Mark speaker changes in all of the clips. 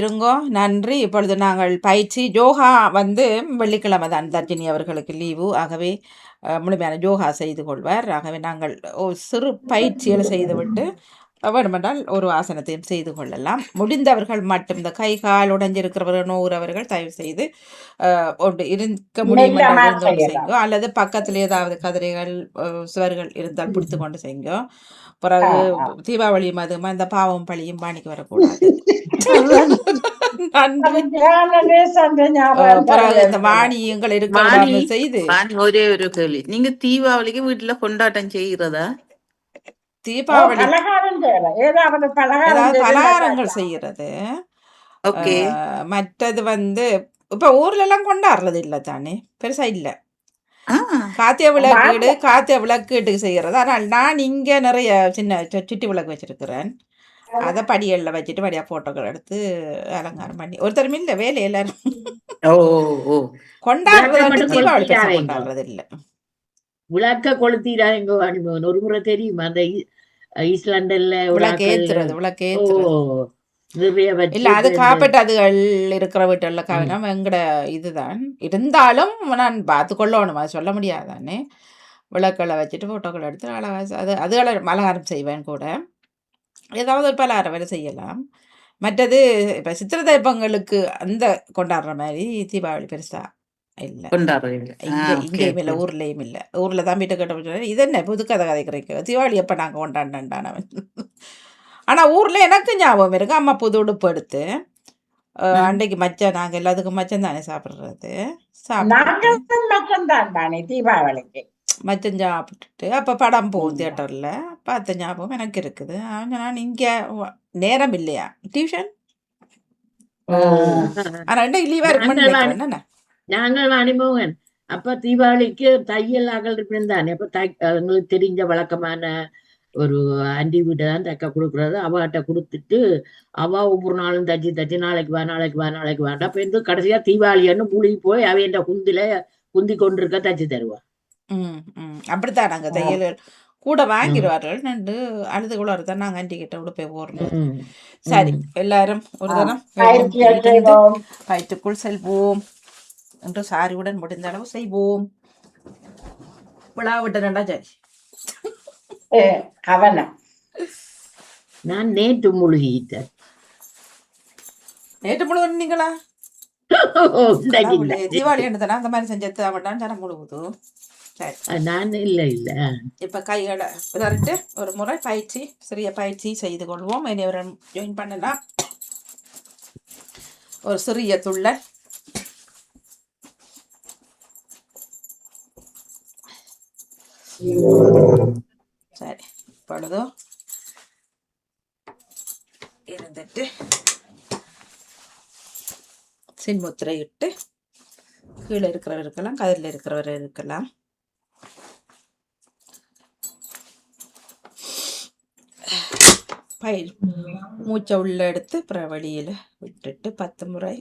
Speaker 1: இருங்கோ. நன்றி. இப்பொழுது நாங்கள் பயிற்சி. யோகா வந்து வெள்ளிக்கிழமை தான். தர்ஜினி அவர்களுக்கு லீவு ஆகவே முழுமையான யோகா செய்து கொள்வார். ஆகவே நாங்கள் சிறு பயிற்சிகள் செய்துவிட்டு அஹ், வேண்டுமென்றால் ஒரு ஆசனத்தையும் செய்து கொள்ளலாம். முடிந்தவர்கள் மட்டும் இந்த கை கால் உடைஞ்சிருக்கிறவர்கள் நோவுறவர்கள் தயவு செய்து ஒன்று இருக்க முடியும் செய்யுங்க. அல்லது பக்கத்தில் ஏதாவது கதிரைகள் சுவர்கள் இருந்தால் பிடித்து கொண்டு செய்யுங்க. பிறகு. தீபாவளி மதுமா இந்த பாவம் பழியும் பாணிக்கு வரக்கூடாது. வாணியங்கள் இருக்க செய்து.
Speaker 2: ஒரே ஒரு கேள்வி. நீங்க தீபாவளிக்கு வீட்டுல கொண்டாட்டம் செய்யறதா
Speaker 1: தீபாவளி
Speaker 3: ஏதாவது
Speaker 1: பலகாரங்கள் செய்யறது.
Speaker 2: ஓகே.
Speaker 1: மற்றது வந்து இப்ப ஊர்ல எல்லாம் கொண்டாடுறது இல்ல தானே? பெருசா இல்ல. காத்திய விளக்கீடு காத்திய விளக்கீட்டுக்கு செய்யறது. ஆனால் நான் இங்க நிறைய சின்ன சுட்டி விளக்கு வச்சிருக்கிறேன். அதை படியல்ல வச்சுட்டு வழியா போட்டோக்கள் எடுத்து அலங்காரம் பண்ணி. ஒருத்தரும் இல்ல வேலை எல்லாரும். கொண்டாடுறது தீபாவளி கொண்டாடுறது இல்ல.
Speaker 4: விளக்க கொளுத்திடாதீங்க. அனுபவம் ஒரு முறை தெரியுமா. அந்த ஈ- ஈஸ்லாண்டுல ஒரு
Speaker 1: விளக்கு
Speaker 4: ஆக்கள்
Speaker 1: ஏத்துறது விளக்கு
Speaker 4: ஓ
Speaker 1: ஏத்துறது
Speaker 4: நிறைய
Speaker 1: இல்ல அது
Speaker 4: இந்த
Speaker 1: காப்பீட்டு அதுகள் இருக்கிற வீட்டுல கவனம் எங்கட இதுதான். இருந்தாலும் நான் பார்த்து கொள்ளணும் அது சொல்ல முடியாதானே? விளக்களை வச்சுட்டு போட்டோக்கள் எடுத்து அழகா அது அதுகளை அலங்காரம் செய்வேன் கூட. ஏதாவது ஒரு பலகாரம் வேலை செய்யலாம். மற்றது இப்ப சித்திரை தைப்பங்களுக்கு அந்த கொண்டாடுற மாதிரி தீபாவளி பெருசா இல்ல.
Speaker 2: கொண்டாடுறீங்க.
Speaker 1: இங்க இங்கேயும் இல்லை ஊர்லயும் இல்லை. ஊர்ல தான் வீட்டை கட்ட இது என்ன புது கதை கதைக்கிறீங்க தீபாவளி எப்ப நாங்க கொண்டாடினான் ஆனா ஊர்ல எனக்கு ஞாபகம் இருக்கு. அம்மா புது உடுப்பு எடுத்து அன்னைக்கு மச்சம் நாங்க எல்லாத்துக்கும் மச்சம் தானே சாப்பிடுறது.
Speaker 3: தானே தீபாவளிக்கு.
Speaker 1: மச்சம் சாப்பிட்டுட்டு அப்ப படம் போகும். தியேட்டர்ல. பார்த்த ஞாபகம் எனக்கு இருக்குது. ஆனா நான் இங்க நேரம் இல்லையா? டியூஷன்?
Speaker 2: ஓ.
Speaker 1: ஆனா இன்னைக்கு லீவா இருக்குமென்னு
Speaker 4: நாங்கள் வாணி
Speaker 1: நினைக்கிறேன். என்ன
Speaker 4: நாங்கள் வாணிமோகன் அப்ப தீபாவளிக்கு தையல் இருப்பேன் தானே. அப்ப தை எங்களுக்கு தெரிஞ்ச வழக்கமான ஒரு ஆண்டி வீட்டை தான் தைக்க கொடுக்குறது. அவகிட்ட கொடுத்துட்டு அவ ஒவ்வொரு நாளும் தச்சு தச்சு நாளைக்கு வா நாளைக்கு வா நாளைக்கு வாண்டா அப்ப இருந்து கடைசியா தீபாவளின்னு புளி போய் அவையண்ட குந்தில குந்தி கொண்டிருக்க தச்சு தருவா.
Speaker 1: அப்படித்தான் நாங்க. தையல் கூட வாங்கிடுவார்கள். நண்டு அழுது கூட தான் நாங்க ஆண்டி கிட்ட உடுப்பை போடுறது
Speaker 4: ம்,
Speaker 1: சரி. எல்லாரும் ஒரு. தரம் வயிற்றுக்குள் செல்வோம். என்று சாரியுடன் முடிந்த அளவு செய்வோம். விழா விட்டனடா சரி
Speaker 3: கவனம்.
Speaker 4: நான் நேற்று முழுகிட்டேன்
Speaker 1: நேற்று கடவுளே தீபாவளி எடுத்தனா அந்த மாதிரி செஞ்சது. அவன் ஜனம் முழுவது சரி.
Speaker 4: நான் இல்ல இல்ல.
Speaker 1: இப்ப கைகளை உதறிட்டு ஒரு முறை பயிற்சி சிறிய பயிற்சி செய்து கொள்வோம். இனிவரும் ஜாயின் பண்ணலாம். ஒரு சிறிய துள்ளல். சரி படுதோ? இருந்துட்டு சின்முத்திரை இட்டு கீழே இருக்கிறவர் இருக்கலாம் கதிரில் இருக்கிறவர் இருக்கலாம். பயிர் மூச்சை உள்ள எடுத்து அப்புறம் வெளியில் விட்டுட்டு பத்து முறை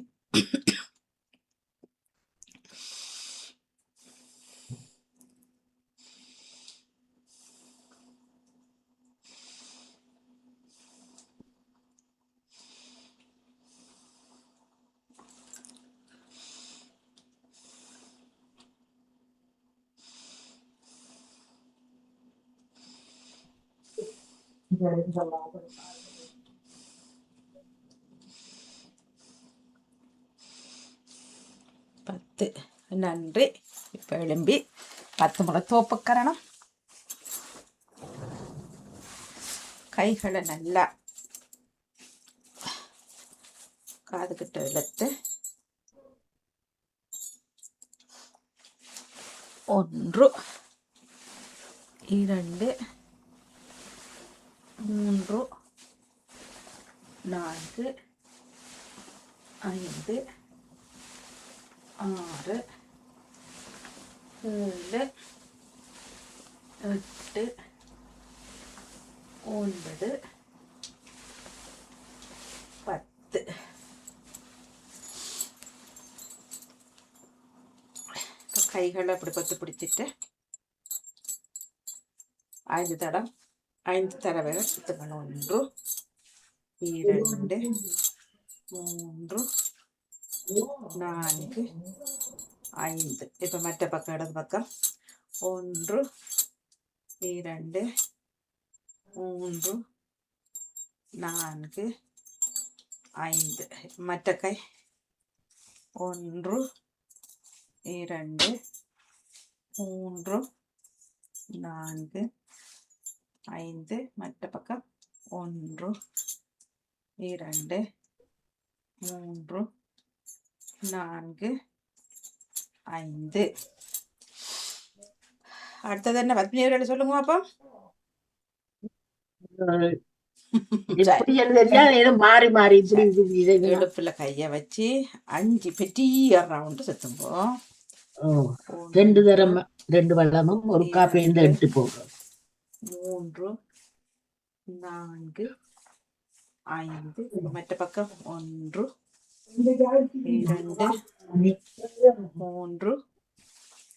Speaker 1: பத்து. நன்றி. இப்போ எழும்பி பத்து முறை தோப்புக்கரணம். கைகளை நல்லா காதுகிட்ட இழுத்து ஒன்று இரண்டு மூன்று நான்கு ஐந்து ஆறு ஏழு எட்டு ஒன்பது பத்து இப்போ கைகளை அப்படி பத்து பிடிச்சிட்டு ஐந்து தடம் ஐந்து தடவை சுத்தங்கள் ஒன்று. இரண்டு. மூன்று. நான்கு. ஐந்து. இப்போ மற்ற பக்கம் இடது பக்கம். ஒன்று. இரண்டு. மூன்று. நான்கு. ஐந்து. மற்ற கை. ஒன்று. இரண்டு. மூன்று. நான்கு. ஐந்து மற்ற பக்கம் ஒன்று இரண்டு மூன்று நான்கு ஐந்து. அடுத்தது என்ன பத்மினி அவர்கள் சொல்லுங்க அப்போ.
Speaker 4: மாறி மாறி
Speaker 1: இடுப்புல கைய வச்சு அஞ்சு பெரிய ரவுண்டு சுத்தும்போ
Speaker 4: ஓ, ரெண்டு தரம் ரெண்டு வள்ளமும் ஒரு காப்பி எடுத்து போகும்
Speaker 1: மூன்று நான்கு ஐந்து. மற்ற பக்கம் ஒன்று இரண்டு மூன்று.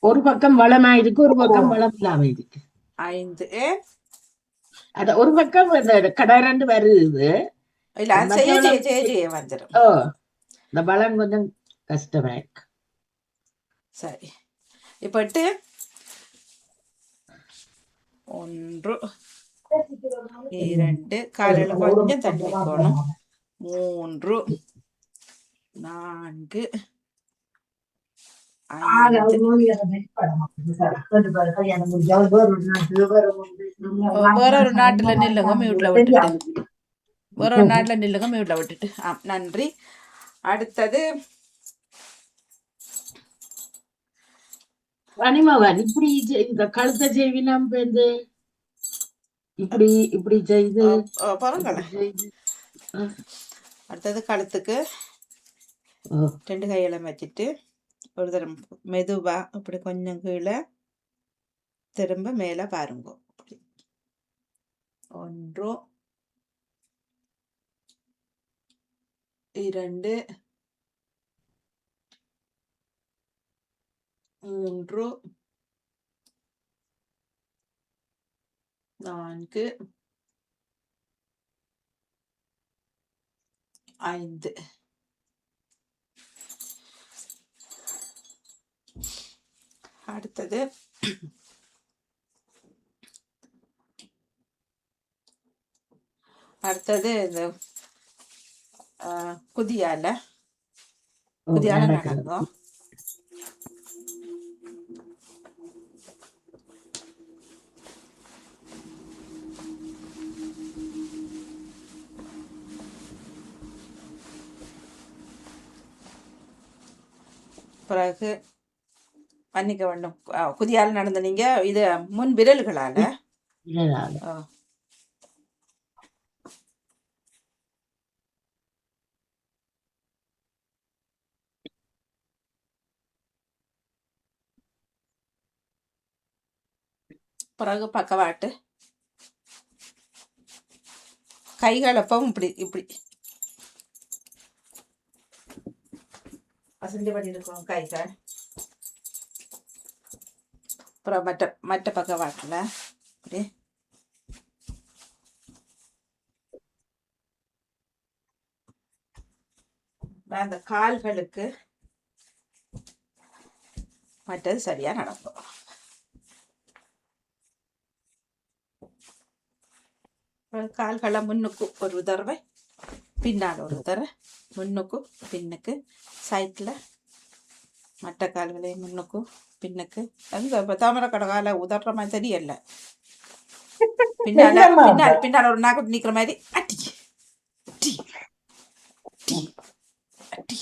Speaker 4: ஒரு பக்கம் வளமா இருக்கு ஒரு பக்கம் வளம் இல்லாம இருக்கு.
Speaker 1: ஐந்து.
Speaker 4: அத ஒரு பக்கம் இந்த கடை ரெண்டு வருது. இந்த வளம் கொஞ்சம் கஷ்டமா இருக்கு.
Speaker 1: சரி. இப்பட்டு ஒன்று இரண்டு. காலையில கொஞ்சம் தண்ணி வைக்கணும் மூன்று நான்கு வேற ஒரு நாட்டுல நில்லுங்க. மியூட்ல விட்டுட்டு வேற ஒரு நாட்டுல நில்லுங்க. மியூட்ல விட்டுட்டு. நன்றி. அடுத்தது
Speaker 4: அனிமகன் இப்படி இந்த கழுத்தை செய்வினம் வந்து இப்படி இப்படி செய்து செய்து.
Speaker 1: அடுத்தது கழுத்துக்கு ரெண்டு கையில வச்சுட்டு ஒரு தரம் மெதுவா அப்படி கொஞ்சம் கீழே திரும்ப மேல பாருங்க. ஒன்று இரண்டு மூன்று. நான்கு. ஐந்து. அடுத்தது. அடுத்தது இந்த குதியால. குதியால. நடந்தோம். பிறகு மன்னிக்க வேண்டும். குதியால நடந்த நீங்க இது முன் விரல்களால? பிறகு பக்கவாட்டு. கைகள் எப்பவும் இப்படி இப்படி. அசைஞ்சு பண்ணிருக்கோம் கைகள் அப்புறம் மற்ற மற்ற பக்கவாட்டில் இப்படி அந்த கால்களுக்கு மற்றது சரியா நடக்கும் கால்களை முன்னுக்கு ஒரு தடவை பின்னால் ஒரு தடவை முன்னுக்கு பின்னுக்கு. சைட்டில் மற்ற கால்களை முன்னுக்கு பின்னுக்கு. அந்த இப்ப தாமரை கடகால உதற மாதிரி தெரியல. பின்னால. பின்னால் பின்னால் ஒரு நாக்கு நிக்கிற மாதிரி. அட்டி அட்டி அட்டி அட்டி.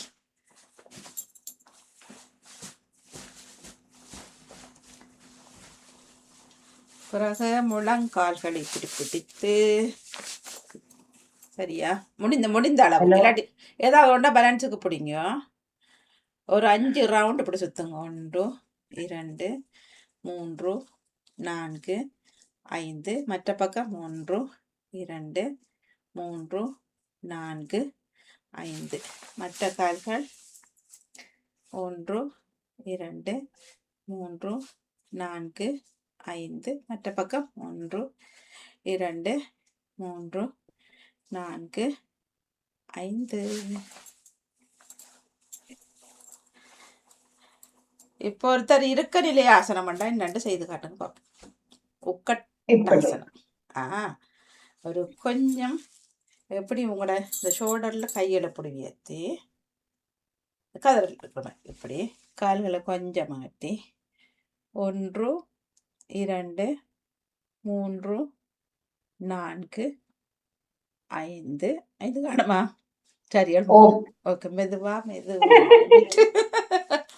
Speaker 1: பிறகு முழங்கால்களை இப்படி பிடித்து சரியா? முடிந்த முடிந்த அளவு. இல்லாட்டி ஏதாவது ஒன்றா பேலன்ஸுக்கு பிடிங்க. ஒரு அஞ்சு ரவுண்டு இப்படி சுற்றுங்க ஒன்று இரண்டு மூன்று நான்கு ஐந்து மற்ற பக்கம் ஒன்று இரண்டு மூன்று நான்கு ஐந்து. மற்ற கால்கள் ஒன்று இரண்டு மூன்று நான்கு ஐந்து. மற்ற பக்கம் ஒன்று இரண்டு மூன்று நான்கு ஐந்து. இப்போ ஒருத்தர் இருக்க நிலைய ஆசனம் பண்ணா என்னண்டு செய்து காட்டுங்க
Speaker 3: பார்ப்போம்
Speaker 1: உக்கட்டாசனம் ஆ ஒரு கொஞ்சம் எப்படி உங்களோட இந்த ஷோல்டரில் கையில் பிடி ஏற்றி கதறில் இருக்கணும். இப்படி கால்களை கொஞ்சம் மாற்றி ஒன்று இரண்டு மூன்று நான்கு ஐந்து. ஐந்து காணுமா? சரியா
Speaker 3: ஓ.
Speaker 1: ஓகே மெதுவா மெதுவா.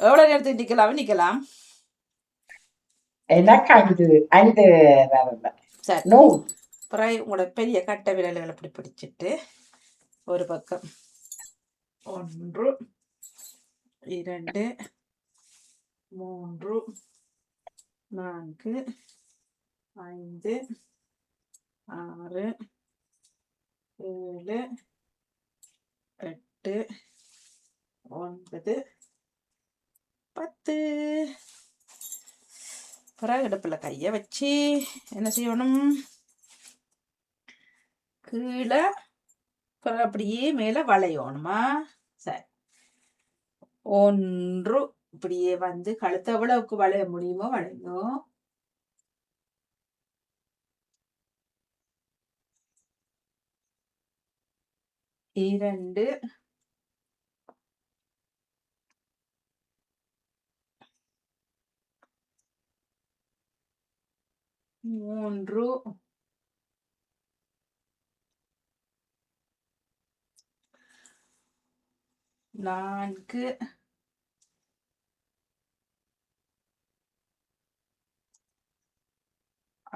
Speaker 1: எவ்வளோ நேரத்துக்கு நிற்கலாம் நிற்கலாம்
Speaker 3: எனக்கு ஐந்து ஐந்து
Speaker 1: சரி. அப்புறம் உங்களோட பெரிய கட்டை விரல்களை இப்படி பிடிச்சிட்டு ஒரு பக்கம். ஒன்று இரண்டு மூன்று நான்கு ஐந்து ஆறு ஏழு எட்டு. ஒன்பது. பத்து. பிறகு இடுப்பில் கையை வச்சு என்ன செய்யணும்? கீழே பிறகு அப்படியே மேலே வளையணுமா? சரி. ஒன்று இப்படியே வந்து கழுத்தை எவ்வளவுக்கு வளைய முடியுமோ வளையும் இரண்டு மூன்று நான்கு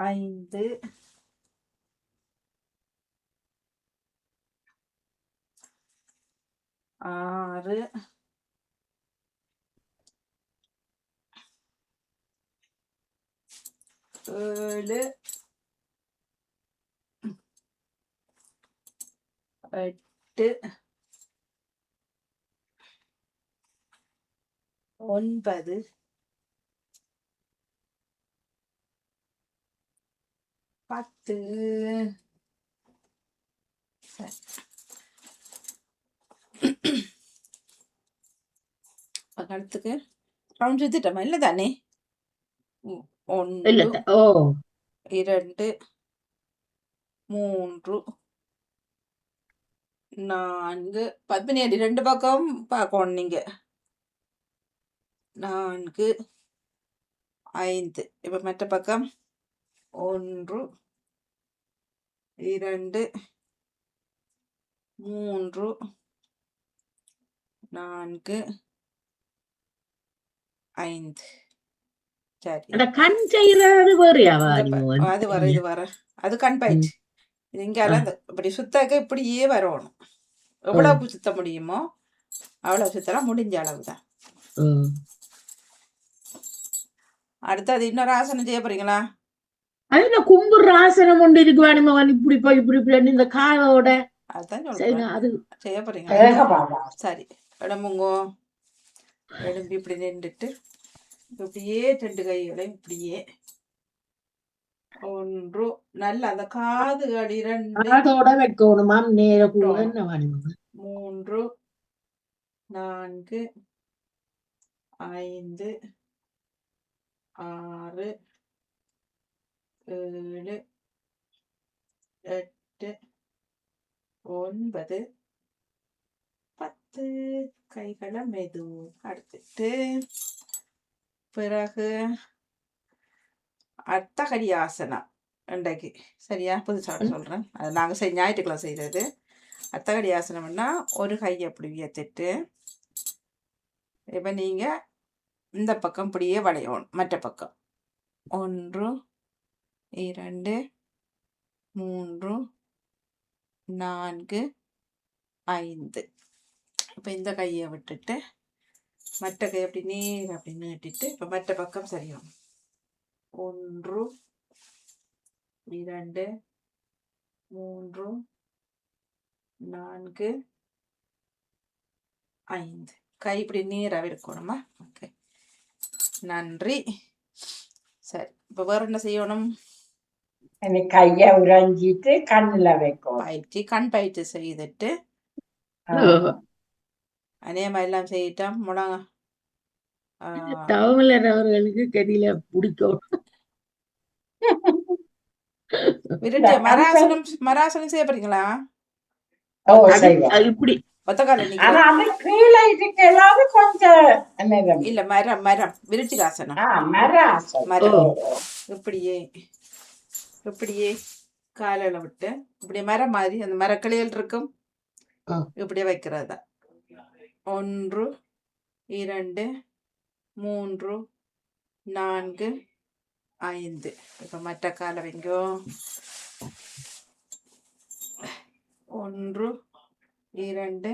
Speaker 1: ஐந்து ஆறு ஏழு எட்டு ஒன்பது பத்து சரி. அப்ப கழுத்துக்கு ரவுண்ட் சுத்திட்டோமா இல்லை தானே ஒன்று இரண்டு மூன்று நான்கு பதினேழு. ரெண்டு பக்கம் பார்க்கணும் நீங்க. நான்கு ஐந்து. இப்ப மற்ற பக்கம். ஒன்று இரண்டு மூன்று நான்கு. ஐந்து. சரி.
Speaker 4: அந்த கண் செய்யறது வேறையாவா
Speaker 1: அது வர இது வர. அது கண் பயிற்சி. இங்கால இப்படி சுத்தாக்க இப்படியே வரணும். எவ்வளவு சுத்த முடியுமோ அவ்வளவு சுத்தலாம் முடிஞ்ச அளவு தான்
Speaker 4: ம்.
Speaker 1: அடுத்தது இன்னொரு ஆசனம் செய்ய போறீங்களா?
Speaker 4: அதுல கும்புற ஆசனம் ஒன்று இருக்கு வேணுமவன் இப்படி போய் இப்படி இப்படி இந்த காலோட
Speaker 1: சொல்றேன்.
Speaker 4: அது
Speaker 1: செய்ய போறீங்களா? சரி. இடமுங்கோ எழும்பி இப்படி நின்றுட்டு இப்படியே ரெண்டு கைகளையும் இப்படியே ஒன்று நல்ல அந்த
Speaker 4: கூட என்ன வேணுமவன்
Speaker 1: மூன்று நான்கு ஐந்து ஆறு ஏழு எட்டு ஒன்பது எடுத்து கைகளை மெதுவும் அடுத்துட்டு பிறகு அர்த்தகடி ஆசனம் இன்றைக்கு. சரியா? புதுசாக சொல்கிறேன் அது நாங்கள் செய் ஞாயிற்றுக்கிழமை செய்கிறது அர்த்தகடி ஆசனம்னா ஒரு கையை அப்படி உயர்த்திட்டு இப்போ நீங்கள் இந்த பக்கம் இப்படியே வளையணும். மற்ற பக்கம். ஒன்று இரண்டு மூன்று நான்கு ஐந்து. இப்போ இந்த கையை விட்டுட்டு மற்ற கை அப்படி நேர் அப்படி நீட்டிட்டு இப்போ மற்ற பக்கம் சரியாகும். ஒன்று இரண்டு மூன்று நான்கு ஐந்து. கை இப்படி நேராக இருக்கணுமா? ஓகே. நன்றி. சரி. இப்போ வேற என்ன செய்யணும்?
Speaker 3: கைய உறைஞ்சிட்டு கண்ணுல வைக்கும்
Speaker 1: பயிற்சி கண் பயிற்சி செய்துட்டு. அதே மாதிரி எல்லாம் செய்யிட்டோம் முடங்க
Speaker 4: தமிழர் அவர்களுக்கு கதியில பிடிக்கும்.
Speaker 1: விருட்டு மராசனம் மராசனம் செய்ய போறீங்களா?
Speaker 3: ஓ
Speaker 4: அது
Speaker 3: செய்வோம்
Speaker 4: அது இப்படி.
Speaker 1: இல்ல மரம் மரம். விருச்சிகாசனம் மரம். இப்படியே இப்படியே காலில் விட்டு இப்படியே மரம் மாதிரி அந்த மரக்கிளைகள் இருக்கும். இப்படியே வைக்கிறது தான் ஒன்று இரண்டு மூன்று நான்கு ஐந்து. இப்போ மற்ற காலை வைங்கோ. ஒன்று இரண்டு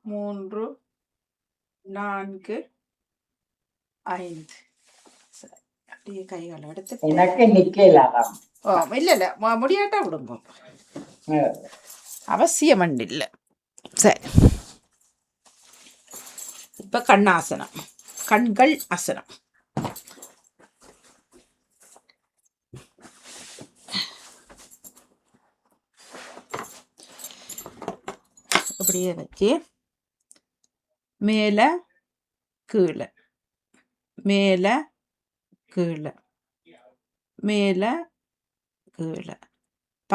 Speaker 1: மூன்று நான்கு ஐந்து. அப்படியே கைகளை எடுத்துட்டு.
Speaker 3: எனக்கு நிக்கலாதாம்.
Speaker 1: ஓ இல்லை இல்லை முடியாட்டா விடுங்க. அவசியம் இல்லை சரி. இப்போ கண்ணாசனம். கண்கள் அசனம். இப்படியே வச்சு மேலே கீழே. மேலே கீழே. மேலே கீழே.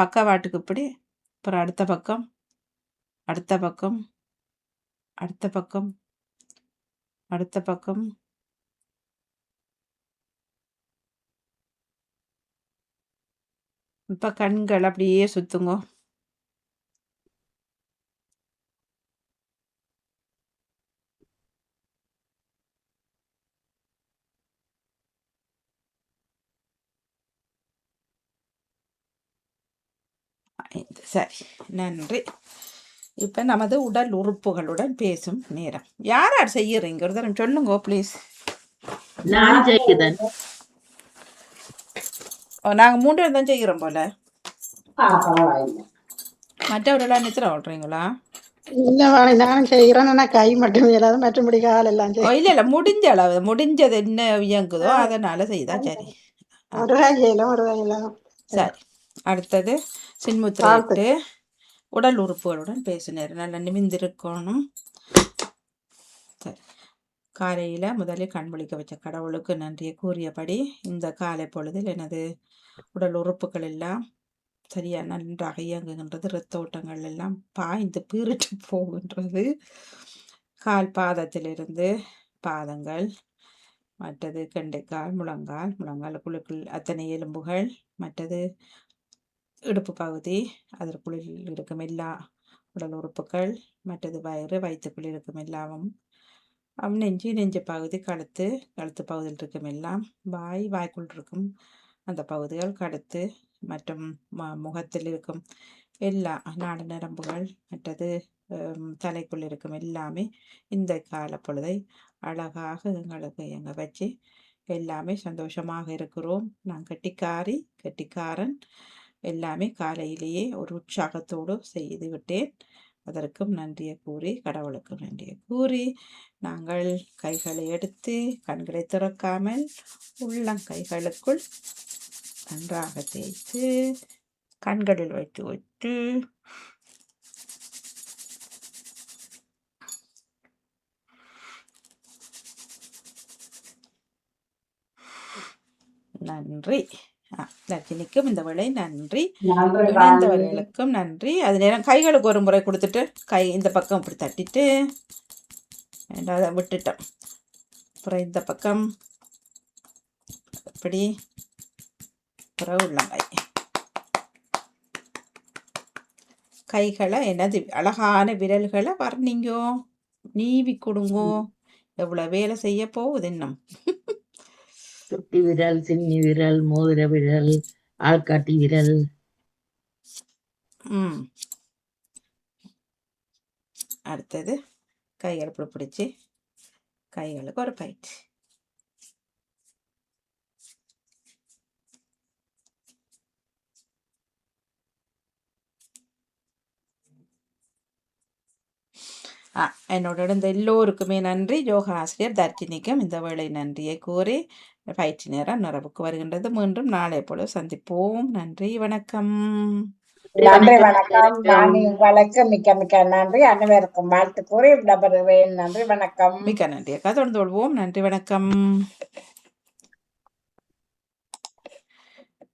Speaker 1: பக்கவாட்டுக்கு இப்படி. அப்புறம் அடுத்த பக்கம். அடுத்த பக்கம். அடுத்த பக்கம். அடுத்த பக்கம். இப்ப கண்கள் அப்படியே சுத்துங்க. ஐந்து. சரி. நன்றி. இப்போ நமது உடல் உறுப்புகளுடன் பேசும் நேரம். யார் யார் செய்யறீங்க ஒரு தரம் சொல்லுங்க ப்ளீஸ் நாங்கள் மூன்று பேர் தான் செய்கிறோம் போல. மற்றவர்களாம் நித்திர ஓடுறீங்களா
Speaker 5: நானும் செய்கிறேன். ஆனா கை மட்டும் இயலாது மற்றபடி கால் எல்லாம்
Speaker 1: இல்லை இல்லை முடிஞ்ச அளவு. முடிஞ்சது என்ன இயங்குதோ அதனால செய்தா சரி.
Speaker 5: ஒரு கை செய்யலாம் ஒரு கையெல்லாம்
Speaker 1: சரி. அடுத்தது சின்முத்திரையிட்டு உடல் உறுப்புகளுடன் பேசினார். நல்லா நிமிந்திருக்கணும் சரி. காலையில் முதலில் கண்பொழிக்க வச்ச கடவுளுக்கு நன்றியை கூறியபடி இந்த காலை பொழுதில் எனது உடல் உறுப்புகள் எல்லாம் சரியா நன்றாக இயங்குகின்றது. இரத்த ஓட்டங்கள் எல்லாம் பாய்ந்து பீரிட்டு போகின்றது. கால் பாதத்திலிருந்து பாதங்கள் மற்றது கெண்டைக்கால் முழங்கால் முழங்கால் குழுக்கள் அத்தனை எலும்புகள் மற்றது இடுப்பு பகுதி அதற்குள்ளில் இருக்கும் எல்லா உடல் உறுப்புகள் மற்றது வயிறு வயிற்றுக்குள் இருக்கும் எல்லாமும். நெஞ்சு நெஞ்சு பகுதி கழுத்து கழுத்து பகுதியில் இருக்கும் எல்லாம் வாய் வாய்க்குள் இருக்கும் அந்த பகுதிகள் கழுத்து மற்றும் ம- முகத்தில் இருக்கும் எல்லா நாடு நரம்புகள் மற்றது தலைக்குள் இருக்கும் எல்லாமே இந்த கால பொழுதை அழகாக எங்களுக்கு எங்க வச்சு எல்லாமே சந்தோஷமாக இருக்கிறோம். நான் கட்டிக்காரி கட்டிக்காரன். எல்லாமே காலையிலேயே ஒரு உற்சாகத்தோடு செய்து விட்டேன் அதற்கும் நன்றியை கூறி கடவுளுக்கும் நன்றியை கூறி நாங்கள் கைகளை எடுத்து கண்களை திறக்காமல் உள்ளங்கைகளுக்குள் நன்றாக தேய்த்து கண்களில் வைத்து வைத்து நன்றி. ரஜினிக்கும் இந்த வேளை நன்றி. இணைந்தவர்களுக்கும் நன்றி. அது நேரம் கைகளுக்கு ஒரு முறை கொடுத்துட்டு கை இந்த பக்கம் இப்படி தட்டிட்டு ரெண்டாவது விட்டுட்டோம். அப்புறம் இந்த பக்கம் இப்படி அப்புறம் உள்ளங்கை கைகளை என்னது அழகான விரல்களை வர்ணிங்கோ நீவி கொடுங்கோ. எவ்வளோ வேலை செய்ய போகுது இன்னும்?
Speaker 4: சுட்டி விரல் சின்னி விரல் மோதிர விரல் ஆள்காட்டி விரல்.
Speaker 1: ம். அடுத்தது கைகள் இப்படி பிடிச்சி. கைகளுக்கு ஒரு பயிற்சி. என்னோட இந்த எல்லோருக்குமே நன்றி. யோகா ஆசிரியர் தர்ஜினிக்கும் இந்த வேளை நன்றியை கூறி பயிற்சி நேரம் நிறைவுக்கு வருகின்றது. மீண்டும் நாளை போல சந்திப்போம். நன்றி வணக்கம்.
Speaker 3: நன்றி வணக்கம். நான் உங்களுக்கு மிக்க மிக்க நன்றி. அனைவருக்கும் வாழ்த்து கூறி விடைபெறுகிறேன் நன்றி வணக்கம்.
Speaker 1: மிக்க நன்றி அக்கா தொடர்ந்து கொள்வோம். நன்றி வணக்கம்.